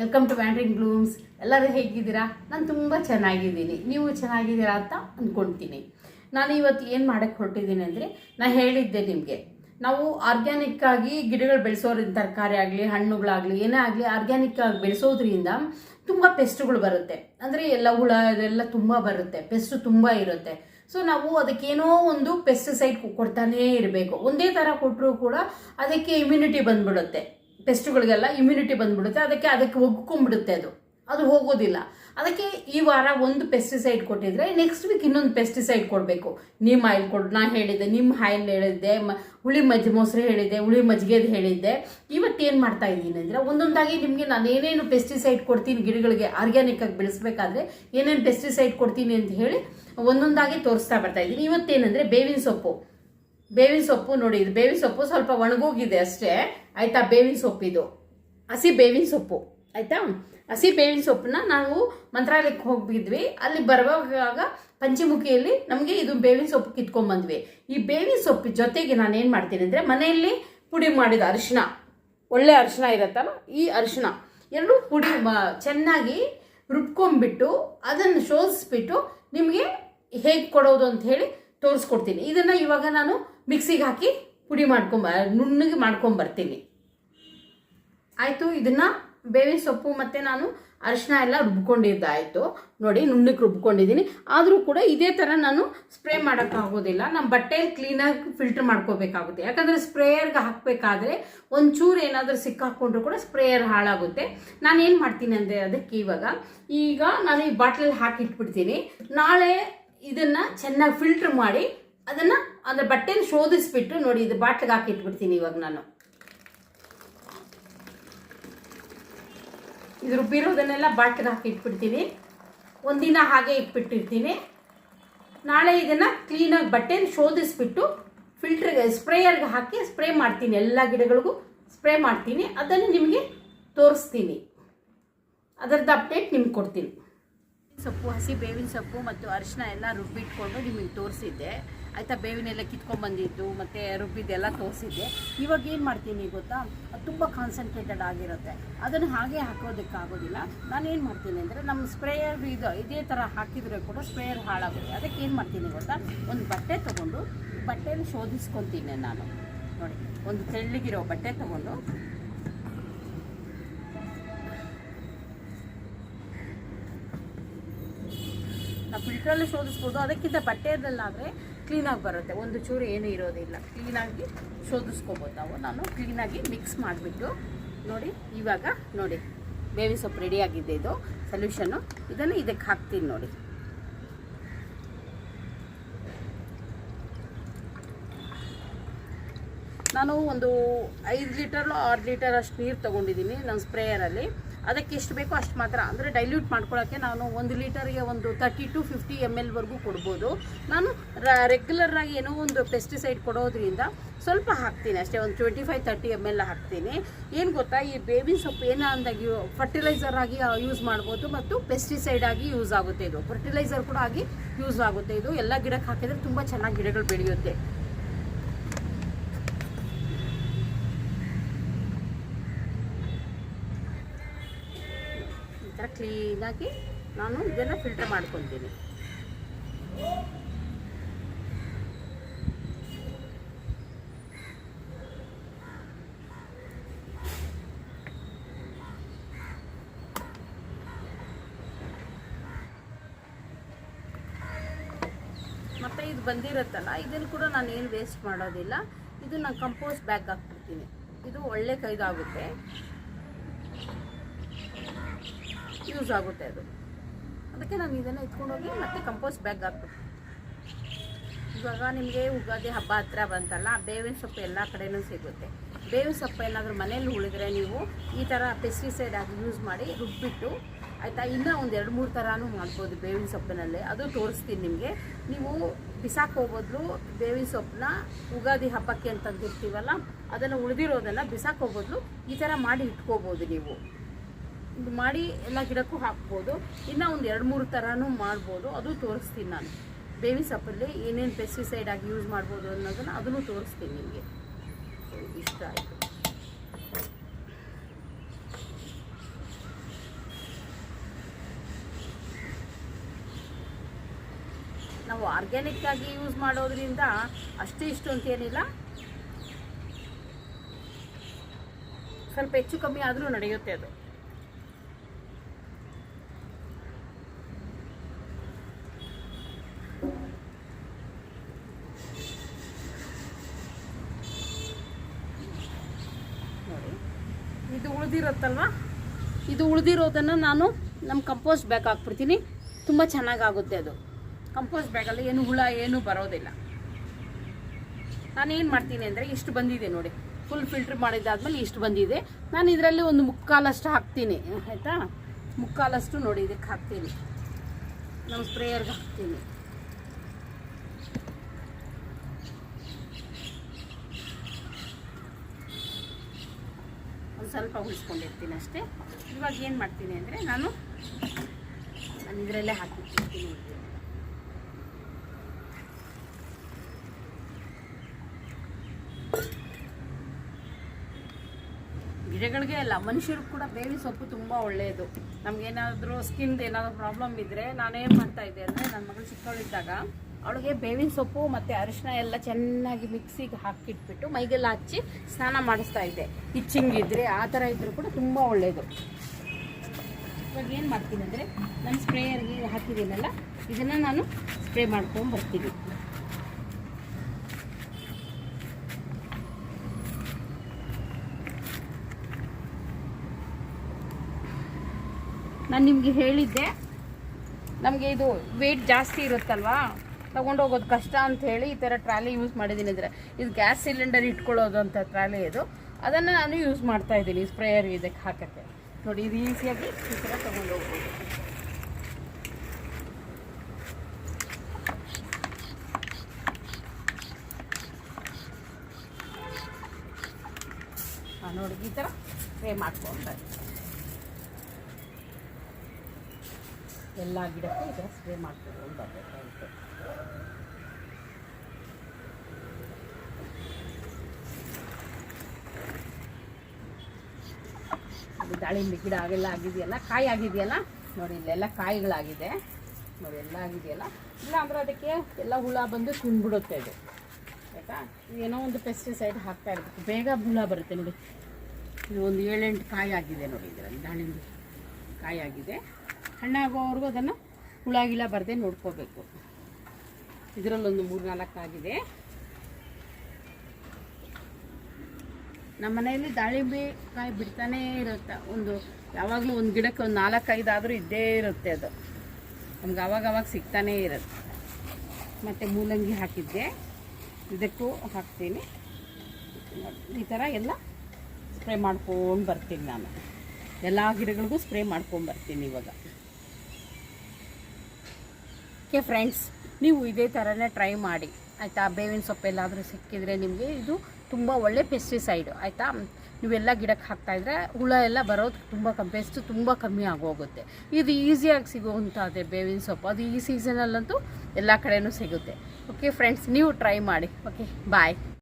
Welcome to ವ್ಯಾಂಡ್ರಿಂಗ್ Bloom's ಎಲ್ಲರೂ ಹೇಗಿದ್ದೀರಾ? ನಾನು ತುಂಬ ಚೆನ್ನಾಗಿದ್ದೀನಿ. ನೀವು ಚೆನ್ನಾಗಿದ್ದೀರಾ ಅಂತ ಅಂದ್ಕೊಳ್ತೀನಿ ನಾನು ಇವತ್ತು ಏನು ಮಾಡೋಕ್ಕೆ ಹೊರಟಿದ್ದೀನಿ ಅಂದರೆ ನಾನು ಹೇಳಿದ್ದೆ ನಿಮಗೆ. ನಾವು ಆರ್ಗ್ಯಾನಿಕ್ಕಾಗಿ ಗಿಡಗಳು ಬೆಳೆಸೋದ್ರಿಂದ, ತರಕಾರಿ ಆಗಲಿ, ಹಣ್ಣುಗಳಾಗಲಿ, ಏನೇ ಆಗಲಿ ಆರ್ಗ್ಯಾನಿಕ್ಕಾಗಿ ಬೆಳೆಸೋದ್ರಿಂದ ತುಂಬ ಪೆಸ್ಟ್ಗಳು ಬರುತ್ತೆ. ಅಂದರೆ ಎಲ್ಲ ಹುಳ, ಇದೆಲ್ಲ ತುಂಬ ಬರುತ್ತೆ. ಪೆಸ್ಟ್ ತುಂಬ ಇರುತ್ತೆ. ಸೊ ನಾವು ಅದಕ್ಕೇನೋ ಒಂದು ಪೆಸ್ಟಿಸೈಡ್ ಕೊಡ್ತಾನೇ ಇರಬೇಕು. ಒಂದೇ ಥರ ಕೊಟ್ಟರೂ ಕೂಡ ಅದಕ್ಕೆ ಇಮ್ಯುನಿಟಿ ಬಂದ್ಬಿಡುತ್ತೆ. ಪೆಸ್ಟ್ಗಳಿಗೆಲ್ಲ ಇಮ್ಯುನಿಟಿ ಬಂದ್ಬಿಡುತ್ತೆ. ಅದಕ್ಕೆ ಅದಕ್ಕೆ ಒಗ್ಕೊಂಡ್ಬಿಡುತ್ತೆ ಅದು. ಅದು ಹೋಗೋದಿಲ್ಲ. ಅದಕ್ಕೆ ಈ ವಾರ ಒಂದು ಪೆಸ್ಟಿಸೈಡ್ ಕೊಟ್ಟಿದ್ರೆ ನೆಕ್ಸ್ಟ್ ವೀಕ್ ಇನ್ನೊಂದು ಪೆಸ್ಟಿಸೈಡ್ ಕೊಡಬೇಕು. ನಿಮ್ಮ ಆಯಿಲ್ ಕೊಡು, ನಾ ಹೇಳಿದ್ದೆ ನಿಮ್ಮ ಆಯಿಲ್ ಹೇಳಿದ್ದೆ, ಮ, ಹುಳಿ ಮಜ್ಜಿ ಮೊಸರು ಹೇಳಿದ್ದೆ, ಹುಳಿ ಮಜ್ಜಿಗೆದು ಹೇಳಿದ್ದೆ. ಏನು ಮಾಡ್ತಾ ಇದ್ದೀನಿ ಅಂದರೆ ಒಂದೊಂದಾಗಿ ನಿಮಗೆ ನಾನು ಏನೇನು ಪೆಸ್ಟಿಸೈಡ್ ಕೊಡ್ತೀನಿ ಗಿಡಗಳಿಗೆ ಆರ್ಗ್ಯಾನಿಕ್ ಆಗಿ ಬೆಳೆಸಬೇಕಾದ್ರೆ ಏನೇನು ಪೆಸ್ಟಿಸೈಡ್ ಕೊಡ್ತೀನಿ ಅಂತ ಹೇಳಿ ಒಂದೊಂದಾಗಿ ತೋರಿಸ್ತಾ ಬರ್ತಾ ಇದ್ದೀನಿ. ಇವತ್ತೇನೆಂದರೆ ಬೇವಿನ ಸೊಪ್ಪು. ಬೇವಿನ ಸೊಪ್ಪು ನೋಡಿ, ಇದು ಬೇವಿನ ಸೊಪ್ಪು ಸ್ವಲ್ಪ ಒಣಗೋಗಿದೆ ಅಷ್ಟೇ. ಆಯಿತಾ? ಬೇವಿನ ಸೊಪ್ಪಿದು ಹಸಿ ಬೇವಿನ ಸೊಪ್ಪು. ಆಯಿತಾ? ಹಸಿ ಬೇವಿನ ಸೊಪ್ಪನ್ನ ನಾವು ಮಂತ್ರಾಲಯಕ್ಕೆ ಹೋಗಿದ್ವಿ. ಅಲ್ಲಿ ಬರುವಾಗ ಪಂಚಮುಖಿಯಲ್ಲಿ ನಮಗೆ ಇದು ಬೇವಿನ ಸೊಪ್ಪು ಕಿತ್ಕೊಂಡ್ಬಂದ್ವಿ ಈ ಬೇವಿನ ಸೊಪ್ಪು ಜೊತೆಗೆ ನಾನು ಏನು ಮಾಡ್ತೀನಿ ಅಂದರೆ ಮನೆಯಲ್ಲಿ ಪುಡಿ ಮಾಡಿದ ಅರಿಶಿನ. ಒಳ್ಳೆ ಅರಿಶಿನ ಇರುತ್ತಲ್ಲ, ಈ ಅರಿಶಿನ. ಎರಡು ಪುಡಿ ಚೆನ್ನಾಗಿ ರುಬ್ಕೊಂಡ್ಬಿಟ್ಟು ಅದನ್ನು ಶೋಧಿಸ್ಬಿಟ್ಟು ನಿಮಗೆ ಹೇಗೆ ಕೊಡೋದು ಅಂತ ಹೇಳಿ ತೋರಿಸ್ಕೊಡ್ತೀನಿ. ಇದನ್ನು ಇವಾಗ ನಾನು ಮಿಕ್ಸಿಗೆ ಹಾಕಿ ಪುಡಿ ಮಾಡ್ಕೊಂಬ, ನುಣ್ಣಗೆ ಮಾಡ್ಕೊಂಬರ್ತೀನಿ ಆಯಿತು, ಇದನ್ನು ಬೇವಿನ ಸೊಪ್ಪು ಮತ್ತು ನಾನು ಅರಿಶಿನ ಎಲ್ಲ ರುಬ್ಕೊಂಡಿದ್ದಾಯಿತು. ನೋಡಿ, ನುಣ್ಣಗೆ ರುಬ್ಕೊಂಡಿದ್ದೀನಿ. ಆದರೂ ಕೂಡ ಇದೇ ಥರ ನಾನು ಸ್ಪ್ರೇ ಮಾಡೋಕ್ಕಾಗೋದಿಲ್ಲ. ನಮ್ಮ ಬಟ್ಟೆಯಲ್ಲಿ ಕ್ಲೀನಾಗಿ ಫಿಲ್ಟರ್ ಮಾಡ್ಕೋಬೇಕಾಗುತ್ತೆ. ಯಾಕಂದರೆ ಸ್ಪ್ರೇಯರ್ಗೆ ಹಾಕಬೇಕಾದ್ರೆ ಒಂಚೂರು ಏನಾದರೂ ಸಿಕ್ಕಾಕೊಂಡ್ರು ಕೂಡ ಸ್ಪ್ರೇಯರ್ ಹಾಳಾಗುತ್ತೆ. ನಾನು ಏನು ಮಾಡ್ತೀನಿ ಅಂದರೆ ಅದಕ್ಕೆ ಇವಾಗ ಈಗ ನಾನು ಈ ಬಾಟ್ಲಲ್ಲಿ ಹಾಕಿಟ್ಬಿಡ್ತೀನಿ. ನಾಳೆ ಇದನ್ನು ಚೆನ್ನಾಗಿ ಫಿಲ್ಟ್ರ್ ಮಾಡಿ ಅದನ್ನು ಅದರ ಬಟ್ಟೆನ ಶೋಧಿಸ್ಬಿಟ್ಟು ನೋಡಿ, ಇದು ಬಾಟ್ಲಿಗೆ ಹಾಕಿಟ್ಬಿಡ್ತೀನಿ ಇವಾಗ ನಾನು. ಇದು ರುಬ್ಬಿರೋದನ್ನೆಲ್ಲ ಬಾಟ್ಲಿಗೆ ಹಾಕಿ ಇಟ್ಬಿಡ್ತೀನಿ. ಒಂದಿನ ಹಾಗೆ ಇಟ್ಬಿಟ್ಟಿರ್ತೀನಿ. ನಾಳೆ ಇದನ್ನು ಕ್ಲೀನಾಗಿ ಬಟ್ಟೆನ ಶೋಧಿಸ್ಬಿಟ್ಟು ಫಿಲ್ಟ್ರಿಗೆ ಸ್ಪ್ರೇಯರ್ಗೆ ಹಾಕಿ ಸ್ಪ್ರೇ ಮಾಡ್ತೀನಿ ಎಲ್ಲ ಗಿಡಗಳಿಗೂ. ಸ್ಪ್ರೇ ಮಾಡ್ತೀನಿ. ಅದನ್ನು ನಿಮಗೆ ತೋರಿಸ್ತೀನಿ. ಅದರದ್ದು ಅಪ್ಡೇಟ್ ನಿಮ್ಗೆ ಕೊಡ್ತೀನಿ. ಸೊಪ್ಪು, ಹಸಿ ಬೇವಿನ ಸೊಪ್ಪು ಮತ್ತು ಅರಿಶಿನ ಎಲ್ಲ ರುಬ್ಬಿಟ್ಕೊಂಡು ನಿಮಗೆ ತೋರಿಸಿದ್ದೆ. ಆಯಿತಾ, ಬೇವಿನೆಲ್ಲ ಕಿತ್ಕೊಂಡ್ಬಂದಿದ್ದು ಮತ್ತು ರುಬ್ಬಿದ್ದೆಲ್ಲ ತೋರಿಸಿದ್ದೆ. ಇವಾಗ ಏನು ಮಾಡ್ತೀನಿ ಗೊತ್ತಾ? ಅದು ತುಂಬ ಕಾನ್ಸಂಟ್ರೇಟೆಡ್ ಆಗಿರುತ್ತೆ. ಅದನ್ನು ಹಾಗೆ ಹಾಕೋದಕ್ಕಾಗೋದಿಲ್ಲ. ನಾನು ಏನು ಮಾಡ್ತೀನಿ ಅಂದರೆ ನಮ್ಮ ಸ್ಪ್ರೇಯರ್ ಇದು, ಇದೇ ಥರ ಹಾಕಿದರೆ ಕೂಡ ಸ್ಪ್ರೇಯರ್ ಹಾಳಾಗುತ್ತೆ. ಅದಕ್ಕೆ ಏನು ಮಾಡ್ತೀನಿ ಗೊತ್ತಾ? ಒಂದು ಬಟ್ಟೆ ತೊಗೊಂಡು, ಬಟ್ಟೆನ ಶೋಧಿಸ್ಕೊತೀನಿ ನಾನು. ನೋಡಿ, ಒಂದು ತೆಳ್ಳಗಿರೋ ಬಟ್ಟೆ ತೊಗೊಂಡು. ನಾವು ಫಿಲ್ಟ್ರಲ್ಲಿ ಶೋಧಿಸ್ಬೋದು. ಅದಕ್ಕಿಂತ ಬಟ್ಟೆಯಲ್ಲಾದರೆ ಕ್ಲೀನಾಗಿ ಬರುತ್ತೆ. ಒಂದು ಚೂರು ಏನೂ ಇರೋದಿಲ್ಲ. ಕ್ಲೀನಾಗಿ ಶೋಧಿಸ್ಕೋಬೋದು ನಾವು. ನಾನು ಕ್ಲೀನಾಗಿ ಮಿಕ್ಸ್ ಮಾಡಿಬಿಟ್ಟು ನೋಡಿ, ಇವಾಗ ನೋಡಿ ಬೇವಿ ಸೊಪ್ಪು ರೆಡಿಯಾಗಿದೆ ಇದು ಸೊಲ್ಯೂಷನ್ನು ಇದನ್ನು ಇದಕ್ಕೆ ಹಾಕ್ತೀನಿ ನೋಡಿ. ನಾನು ಒಂದು ಐದು ಲೀಟರ್ಲು ಆರು ಲೀಟರ್ ಅಷ್ಟು ನೀರು ತೊಗೊಂಡಿದ್ದೀನಿ, ನನ್ನ ಸ್ಪ್ರೇಯರಲ್ಲಿ ಅದಕ್ಕೆ ಎಷ್ಟು ಬೇಕೋ ಅಷ್ಟು ಮಾತ್ರ. ಅಂದರೆ ಡೈಲ್ಯೂಟ್ ಮಾಡ್ಕೊಳ್ಳೋಕ್ಕೆ ನಾನು ಒಂದು ಲೀಟರ್ಗೆ ಒಂದು ತರ್ಟಿ ಟು ಫಿಫ್ಟಿ ಎಂ ಎಲ್ವರೆಗೂ ಕೊಡ್ಬೋದು. ನಾನು ರೆಗ್ಯುಲರಾಗಿ ಏನೋ ಒಂದು ಪೆಸ್ಟಿಸೈಡ್ ಕೊಡೋದ್ರಿಂದ ಸ್ವಲ್ಪ ಹಾಕ್ತೀನಿ ಅಷ್ಟೇ, ಒಂದು twenty five thirty M L ಹಾಕ್ತೀನಿ. ಏನು ಗೊತ್ತಾ, ಈ ಬೇವಿನ ಸೊಪ್ಪು ಏನೋ ಅಂದಾಗಿ ಫರ್ಟಿಲೈಸರ್ ಆಗಿ ಯೂಸ್ ಮಾಡ್ಬೋದು ಮತ್ತು ಪೆಸ್ಟಿಸೈಡ್ ಆಗಿ ಯೂಸ್ ಆಗುತ್ತೆ ಇದು. ಫರ್ಟಿಲೈಸರ್ ಕೂಡ ಆಗಿ ಯೂಸ್ ಆಗುತ್ತೆ. ಇದು ಎಲ್ಲ ಗಿಡಕ್ಕೆ ಹಾಕಿದರೆ ತುಂಬ ಚೆನ್ನಾಗಿ ಗಿಡಗಳು ಬೆಳೆಯುತ್ತೆ ಈ ಥರ ಕ್ಲೀನಾಗಿ ನಾನು ಇದನ್ನು ಫಿಲ್ಟರ್ ಮಾಡ್ಕೊತೀನಿ. ಮತ್ತು ಇದು ಬಂದಿರುತ್ತಲ್ಲ, ಇದನ್ನು ಕೂಡ ನಾನು ಏನು ವೇಸ್ಟ್ ಮಾಡೋದಿಲ್ಲ. ಇದು ನಾನು ಕಂಪೋಸ್ಟ್ ಬ್ಯಾಗ್ ಹಾಕ್ಬಿಡ್ತೀನಿ. ಇದು ಒಳ್ಳೆ ಕೈದಾಗುತ್ತೆ. ಯೂಸ್ ಆಗುತ್ತೆ ಅದು. ಅದಕ್ಕೆ ನಾನು ಇದನ್ನು ಎತ್ಕೊಂಡೋಗಿ ಮತ್ತೆ ಕಂಪೋಸ್ಟ್ ಬ್ಯಾಗ್ ಹಾಕ್ಬಿಟ್ಟು ಇವಾಗ ನಿಮಗೆ ಉಗಾದಿ ಹಬ್ಬ ಹತ್ರ ಬಂತಲ್ಲ, ಬೇವಿನ ಸೊಪ್ಪು ಎಲ್ಲ ಕಡೆನೂ ಸಿಗುತ್ತೆ. ಬೇವಿನ ಸೊಪ್ಪು ಏನಾದರೂ ಮನೇಲಿ ಉಳಿದ್ರೆ ನೀವು ಈ ಥರ ಪೆಸ್ಟಿಸೈಡ್ ಆಗಿ ಯೂಸ್ ಮಾಡಿ ರುಬ್ಬಿಟ್ಟು, ಆಯಿತಾ? ಇನ್ನೂ ಒಂದು ಎರಡು ಮೂರು ಥರನೂ ಮಾಡ್ಬೋದು ಬೇವಿನ ಸೊಪ್ಪಿನಲ್ಲಿ. ಅದು ತೋರಿಸ್ತೀನಿ ನಿಮಗೆ. ನೀವು ಬಿಸಾಕೋ ಬದಲು ಬೇವಿನ ಸೊಪ್ಪನ್ನ ಉಗಾದಿ ಹಬ್ಬಕ್ಕೆ ಅಂತ ತಂದಿರ್ತೀವಲ್ಲ ಅದನ್ನು ಉಳಿದಿರೋದನ್ನು ಬಿಸಾಕೋ ಈ ಥರ ಮಾಡಿ ಇಟ್ಕೋಬೋದು ನೀವು. ಇದು ಮಾಡಿ ಎಲ್ಲ ಗಿಡಕ್ಕೂ ಹಾಕ್ಬೋದು. ಇನ್ನು ಒಂದು ಎರಡು ಮೂರು ಥರನೂ ಮಾಡ್ಬೋದು. ಅದು ತೋರಿಸ್ತೀನಿ ನಾನು. ಬೇವಿ ಸೊಪ್ಪಲ್ಲಿ ಏನೇನು ಪೆಸ್ಟಿಸೈಡ್ ಆಗಿ ಯೂಸ್ ಮಾಡ್ಬೋದು ಅನ್ನೋದನ್ನು ಅದನ್ನು ತೋರಿಸ್ತೀನಿ ನಿಮಗೆ. ಇಷ್ಟ ಆಯಿತು. ನಾವು ಆರ್ಗ್ಯಾನಿಕ್ ಆಗಿ ಯೂಸ್ ಮಾಡೋದ್ರಿಂದ ಅಷ್ಟು ಇಷ್ಟು ಅಂತೇನಿಲ್ಲ ಸ್ವಲ್ಪ ಹೆಚ್ಚು ಕಮ್ಮಿ ಆದರೂ ನಡೆಯುತ್ತೆ ಅದು. ಉಳಿದಿರುತ್ತಲ್ವ? ಇದು ಉಳಿದಿರೋದನ್ನು ನಾನು ನಮ್ಮ ಕಂಪೋಸ್ಟ್ ಬ್ಯಾಗ್ ಹಾಕ್ಬಿಡ್ತೀನಿ. ತುಂಬ ಚೆನ್ನಾಗಾಗುತ್ತೆ ಅದು. ಕಂಪೋಸ್ಟ್ ಬ್ಯಾಗಲ್ಲಿ ಏನು ಹುಳ, ಏನು ಬರೋದಿಲ್ಲ. ನಾನೇನು ಮಾಡ್ತೀನಿ ಅಂದರೆ ಇಷ್ಟು ಬಂದಿದೆ ನೋಡಿ. ಫುಲ್ ಫಿಲ್ಟ್ರ್ ಮಾಡಿದ್ದಾದ್ಮೇಲೆ ಇಷ್ಟು ಬಂದಿದೆ. ನಾನು ಇದರಲ್ಲಿ ಒಂದು ಮುಕ್ಕಾಲಷ್ಟು ಹಾಕ್ತೀನಿ. ಆಯಿತಾ? ಮುಕ್ಕಾಲಷ್ಟು ನೋಡಿ, ಇದಕ್ಕೆ ಹಾಕ್ತೀನಿ. ನಮ್ಮ ಸ್ಪ್ರೇಯರ್ಗೆ ಹಾಕ್ತೀನಿ. ಸ್ವಲ್ಪ ಉಳಿಸ್ಕೊಂಡಿರ್ತೀನಿ ಅಷ್ಟೇ. ಇವಾಗ ಏನು ಮಾಡ್ತೀನಿ ಅಂದರೆ ನಾನು ನಾನು ಇದರಲ್ಲೇ ಹಾಕಿಟ್ಟಿರ್ತೀನಿ ಗಿಡಗಳಿಗೆ ಅಲ್ಲ, ಮನುಷ್ಯರು ಕೂಡ ಬೇವಿ ಸೊಪ್ಪು ತುಂಬ ಒಳ್ಳೆಯದು ನಮಗೇನಾದರೂ ಸ್ಕಿನ್ದು ಏನಾದರೂ ಪ್ರಾಬ್ಲಮ್ ಇದ್ದರೆ ನಾನೇನು ಮಾಡ್ತಾ ಇದ್ದೆ ಅಂದರೆ ನನ್ನ ಮಗಳು ಚಿಕ್ಕವಳಿದ್ದಾಗ ಅವಳಿಗೆ ಬೇವಿನ ಸೊಪ್ಪು ಮತ್ತು ಅರಿಶಿನ ಎಲ್ಲ ಚೆನ್ನಾಗಿ ಮಿಕ್ಸಿಗೆ ಹಾಕಿಟ್ಬಿಟ್ಟು ಮೈಗೆಲ್ಲ ಹಚ್ಚಿ ಸ್ನಾನ ಮಾಡಿಸ್ತಾ ಇದ್ದೆ. ಇಚ್ಚಿಂಗ್ ಇದ್ದರೆ ಆ ಥರ ಇದ್ದರೂ ಕೂಡ ತುಂಬ ಒಳ್ಳೆಯದು ಇವಾಗ ಏನು ಮಾಡ್ತೀನಿ ಅಂದರೆ ನನ್ನ ಸ್ಪ್ರೇಯರ್ಗೆ ಹಾಕಿದ್ದೀನಲ್ಲ, ಇದನ್ನು ನಾನು ಸ್ಪ್ರೇ ಮಾಡ್ಕೊಂಡು ಬರ್ತೀನಿ. ನಾನು ನಿಮಗೆ ಹೇಳಿದ್ದೆ, ನಮಗೆ ಇದು ವೆಯ್ಟ್ ಜಾಸ್ತಿ ಇರುತ್ತಲ್ವಾ? ತೊಗೊಂಡೋಗೋದು ಕಷ್ಟ ಅಂತ ಹೇಳಿ ಈ ಥರ ಟ್ರಾಲಿ ಯೂಸ್ ಮಾಡಿದ್ದೀನಿ ಅಂದರೆ ಇದು ಗ್ಯಾಸ್ ಸಿಲಿಂಡರ್ ಇಟ್ಕೊಳ್ಳೋದು ಅಂತ ಟ್ರಾಲಿ ಇದು. ಅದನ್ನು ನಾನು ಯೂಸ್ ಮಾಡ್ತಾ ಇದ್ದೀನಿ. ಸ್ಪ್ರೇಯರ್ ಇದಕ್ಕೆ ಹಾಕೋಕ್ಕೆ. ನೋಡಿ, ಇದು ಈಸಿಯಾಗಿ ಈ ಥರ ತೊಗೊಂಡು ಹೋಗ್ಬೋದು ನೋಡಿ, ಈ ಥರ ಸ್ಪ್ರೇ ಮಾಡ್ಕೊಂಡ್ರೆ ಎಲ್ಲ ಗಿಡಕ್ಕೂ ಈಗ ಸ್ಪ್ರೇ ಬರಬೇಕಾಗುತ್ತೆ ಅದು ದಾಳಿಂಬೆ ಗಿಡ ಅವೆಲ್ಲ ಆಗಿದೆಯಲ್ಲ, ಕಾಯಿ ಆಗಿದೆಯಲ್ಲ? ನೋಡಿ, ಇಲ್ಲೆಲ್ಲ ಕಾಯಿಗಳಾಗಿದೆ. ನೋಡಿ, ಎಲ್ಲ ಆಗಿದೆಯಲ್ಲ? ಇಲ್ಲ ಅಂದ್ರೆ ಅದಕ್ಕೆ ಎಲ್ಲ ಹುಳ ಬಂದು ತಿಂದ್ಬಿಡುತ್ತೆ ಇದು ಆಯಿತಾ? ಏನೋ ಒಂದು ಪೆಸ್ಟಿಸೈಡ್ ಹಾಕ್ತಾ ಇರಬೇಕು ಬೇಗ ಹುಳ ಬರುತ್ತೆ ನೋಡಿ. ಇದು ಒಂದು ಏಳೆಂಟು ಕಾಯಿ ಆಗಿದೆ ನೋಡಿ ಇದರಲ್ಲಿ, ದಾಳಿಂಬೆ ಕಾಯಿ ಆಗಿದೆ. ಹಣ್ಣಾಗೋವರೆಗೂ ಅದನ್ನು ಹುಳ ಗಿಳ ಬರದೆ ನೋಡ್ಕೋಬೇಕು. ಇದರಲ್ಲೊಂದು ಮೂರು ನಾಲ್ಕು ಆಗಿದೆ ನಮ್ಮ ಮನೆಯಲ್ಲಿ ದಾಳಿಂಬೆ ಕಾಯಿ ಬಿಡ್ತಾನೇ ಇರುತ್ತೆ. ಒಂದು ಯಾವಾಗಲೂ ಒಂದು ಗಿಡಕ್ಕೆ ಒಂದು ನಾಲ್ಕೈದು ಆದರೂ ಇದ್ದೇ ಇರುತ್ತೆ ಅದು. ನಮ್ಗೆ ಅವಾಗ ಅವಾಗ ಸಿಗ್ತಾನೇ ಇರುತ್ತೆ. ಮತ್ತು ಮೂಲಂಗಿ ಹಾಕಿದ್ದೆ. ಇದಕ್ಕೂ ಹಾಕ್ತೀನಿ. ಈ ಥರ ಎಲ್ಲ ಸ್ಪ್ರೇ ಮಾಡ್ಕೊಂಡು ಬರ್ತೀನಿ ನಾನು. ಎಲ್ಲ ಗಿಡಗಳಿಗೂ ಸ್ಪ್ರೇ ಮಾಡ್ಕೊಂಡು ಬರ್ತೀನಿ ಇವಾಗ. ಓಕೆ ಫ್ರೆಂಡ್ಸ್, ನೀವು ಇದೇ ಥರನೇ ಟ್ರೈ ಮಾಡಿ. ಆಯಿತಾ? ಬೇವಿನ ಸೊಪ್ಪೆಲ್ಲಾದರೂ ಸಿಕ್ಕಿದರೆ ನಿಮಗೆ ಇದು ತುಂಬ ಒಳ್ಳೆ ಪೆಸ್ಟಿಸೈಡು ಆಯಿತಾ? ನೀವೆಲ್ಲ ಗಿಡಕ್ಕೆ ಹಾಕ್ತಾಯಿದ್ರೆ ಹುಳ ಎಲ್ಲ ಬರೋದು ತುಂಬ ಕಮ್ಮಿ ತುಂಬ ಕಮ್ಮಿ ಆಗೋಗುತ್ತೆ. ಇದು ಈಸಿಯಾಗಿ ಸಿಗುವಂಥದ್ದೇ ಬೇವಿನ ಸೊಪ್ಪು. ಅದು ಈ ಸೀಸನಲ್ಲಂತೂ ಎಲ್ಲ ಕಡೆಯೂ ಸಿಗುತ್ತೆ. ಓಕೆ ಫ್ರೆಂಡ್ಸ್, ನೀವು ಟ್ರೈ ಮಾಡಿ. Okay bye